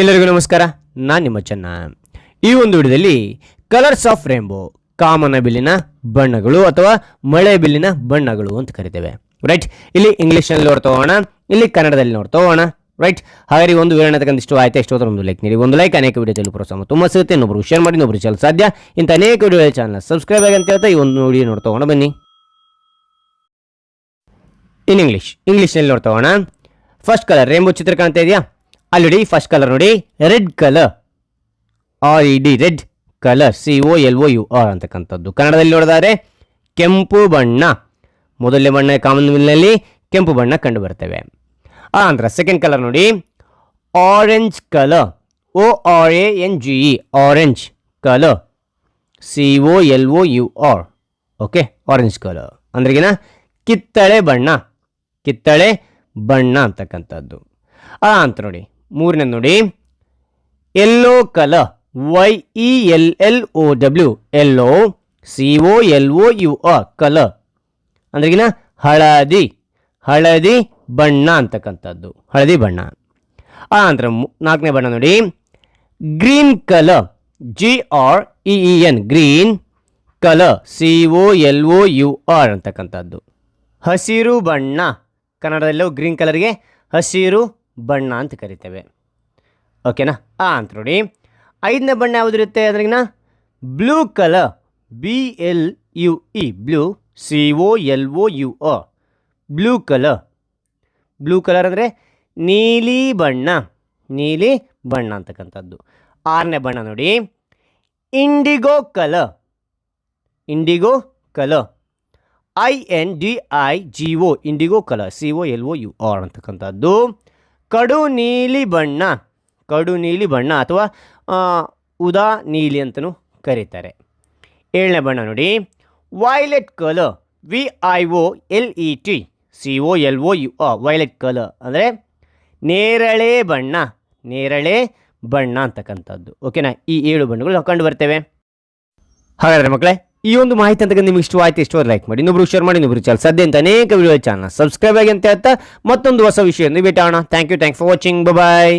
ಎಲ್ಲರಿಗೂ ನಮಸ್ಕಾರ. ನಾನು ನಿಮ್ಮ ಚೆನ್ನ. ಈ ಒಂದು ವಿಡಿಯೋದಲ್ಲಿ ಕಲರ್ಸ್ ಆಫ್ ರೇಂಬೋ ಕಾಮನ ಬಿಲ್ಲಿನ ಬಣ್ಣಗಳು ಅಥವಾ ಮಳೆ ಬಿಲ್ಲಿನ ಬಣ್ಣಗಳು ಅಂತ ಕರಿತೇವೆ. ರೈಟ್ ಇಲ್ಲಿ ಇಂಗ್ಲೀಷ್ನಲ್ಲಿ ನೋಡ್ತಾ ಹೋಗೋಣ. ಇಲ್ಲಿ ಕನ್ನಡದಲ್ಲಿ ನೋಡ್ತಾ ಹೋಗೋಣ. ರೈಟ್ ಹಾಗಾಗಿ ಒಂದು ವಿವರಣೆ ತಗೊಂಡಿಷ್ಟು ಆಯ್ತು? ಎಷ್ಟು ಒಂದು ಲೈಕ್ ನೀಡಿ. ಒಂದು ಲೈಕ್ ಅನೇಕ ವಿಡಿಯೋ ತಲುಪು ಪ್ರೋತ್ಸಾಹ ತುಂಬ ಸಿಗುತ್ತೆ. ಇನ್ನೊಬ್ರು ಶೇರ್ ಮಾಡಿ ಇನ್ನೊಬ್ರು ಚಾಲ ಸಾಧ್ಯ. ಇಂಥ ಅನೇಕ ವಿಡಿಯೋ ಚಾನಲ್ ಸಬ್ಸ್ಕ್ರೈಬ್ ಆಗಿ ಅಂತ ಹೇಳ್ತಾ ಈ ಒಂದು ವಿಡಿಯೋ ನೋಡ್ತಾ ಹೋಗೋಣ. ಬನ್ನಿ. ಇನ್ ಇಂಗ್ಲೀಷ್ ಇಂಗ್ಲೀಷ್ನಲ್ಲಿ ನೋಡ್ತಾ ಹೋಗೋಣ. ಫಸ್ಟ್ ಕಲರ್ ರೇಂಬೋ ಚಿತ್ರ ಕಾಣ್ತಾ ಇದೆಯಾ? ಅಲ್ಲಿ ಫಸ್ಟ್ ಕಲರ್ ನೋಡಿ. Red colour R E D red colour C O L O U R ಅಂತಕ್ಕಂಥದ್ದು. ಕನ್ನಡದಲ್ಲಿ ನೋಡಿದರೆ ಕೆಂಪು ಬಣ್ಣ. ಮೊದಲನೇ ಬಣ್ಣ ಕಾಮನ್ ಮಿಲ್ನಲ್ಲಿ ಕೆಂಪು ಬಣ್ಣ ಕಂಡು ಬರ್ತವೆ ಆ ನಂತರ ಸೆಕೆಂಡ್ ಕಲರ್ ನೋಡಿ. Orange colour O R A N G E orange colour C O L O U R okay orange colour ಅಂದ್ರೆಗಿನ ಕಿತ್ತಳೆ ಬಣ್ಣ. ಕಿತ್ತಳೆ ಬಣ್ಣ ಅಂತಕ್ಕಂಥದ್ದು. ಆ ಅಂತ ನೋಡಿ. ಮೂರನೇ ನೋಡಿ. Yellow colour Y E L L O W yellow C O L O U uh colour ಅಂದ್ರೆಗಿನ ಹಳದಿ ಹಳದಿ ಬಣ್ಣ ಅಂತಕ್ಕಂಥದ್ದು. ಹಳದಿ ಬಣ್ಣ. ಆ ನಂತರ ನಾಲ್ಕನೇ ಬಣ್ಣ ನೋಡಿ. Green colour G R E E N green colour C O L O U R ಅಂತಕ್ಕಂಥದ್ದು. ಹಸಿರು ಬಣ್ಣ. ಕನ್ನಡದಲ್ಲೂ ಗ್ರೀನ್ ಕಲರ್ಗೆ ಹಸಿರು ಬಣ್ಣ ಅಂತ ಕರಿತೇವೆ. ಓಕೆನಾ ಆ ಅಂತ ನೋಡಿ. ಐದನೇ ಬಣ್ಣ ಯಾವುದಿರುತ್ತೆ ಅದ್ರಿಗಿನ? Blue colour B L U E blue C O L O U uh blue colour blue colour ಅಂದರೆ ನೀಲಿ ಬಣ್ಣ. ನೀಲಿ ಬಣ್ಣ ಅಂತಕ್ಕಂಥದ್ದು. ಆರನೇ ಬಣ್ಣ ನೋಡಿ. Indigo colour indigo colour I N D I G O indigo colour C O L O U R ಅಂತಕ್ಕಂಥದ್ದು. ಕಡು ನೀಲಿ ಬಣ್ಣ ಕಡು ನೀಲಿ ಬಣ್ಣ ಅಥವಾ ಉದಾ ನೀಲಿ ಅಂತಲೂ ಕರೀತಾರೆ. ಏಳನೇ ಬಣ್ಣ ನೋಡಿ. Violet colour, V I O L E T, C O L O U, ah, violet colour ಅಂದರೆ ನೇರಳೆ ಬಣ್ಣ ನೇರಳೆ ಬಣ್ಣ ಅಂತಕ್ಕಂಥದ್ದು. ಓಕೆನಾ? ಈ ಏಳು ಬಣ್ಣಗಳು ನಾವು ಕಂಡು ಬರ್ತೇವೆ. ಹಾಗಾದರೆ ಮಕ್ಕಳೇ ಈ ಒಂದು ಮಾಹಿತಿ ಅಂತ ನಿಮ್ಗೆ ಇಷ್ಟವಾಯ್ತು ಇಷ್ಟೋ ಲೈಕ್ ಮಾಡಿ. ಇನ್ನೊಬ್ರು ಶೇರ್ ಮಾಡಿ ಇನ್ನೊಬ್ರು ಚಾನಲ್ ಸದ್ಯ ಅಂತ ಅನೇಕ ವಿಡಿಯೋ ಚಾನಲ್ ಸಬ್ಸ್ಕ್ರೈಬ್ ಆಗಿ ಅಂತ ಹೇಳ್ತಾ ಮತ್ತೊಂದು ಹೊಸ ವಿಷಯ ಭೇಟಿ ಆಗೋಣ thank you thank for watching bye